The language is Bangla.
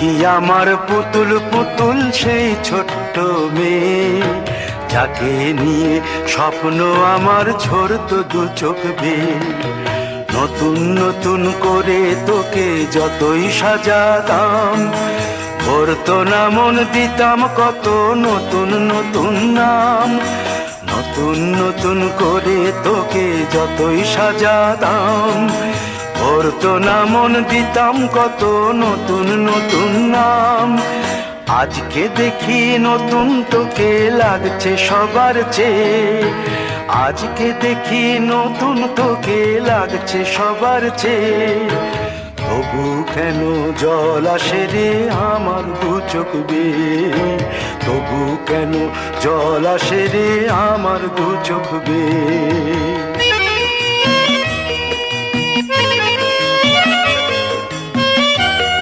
কি আমার পুতুল পুতুল সেই ছোট্ট মেয়ে। যাকে নিয়ে স্বপ্ন আমার ঝরত দু চোখ নতুন নতুন করে তোকে যতই সাজাতাম ভরতো না মন দিতাম কত নতুন নতুন নাম। নতুন নতুন করে তোকে যতই সাজাতাম ভরতো না মন দিতাম কত নতুন নতুন নাম। আজকে দেখি নতুন তোকে লাগছে সবার চেয়ে। আজকে দেখি নতুন তোকে লাগছে সবার চেয়ে। তবু কেন জল আসে রে আমার দু চোখ তবু কেন জল আসে রে আমার দু চোখ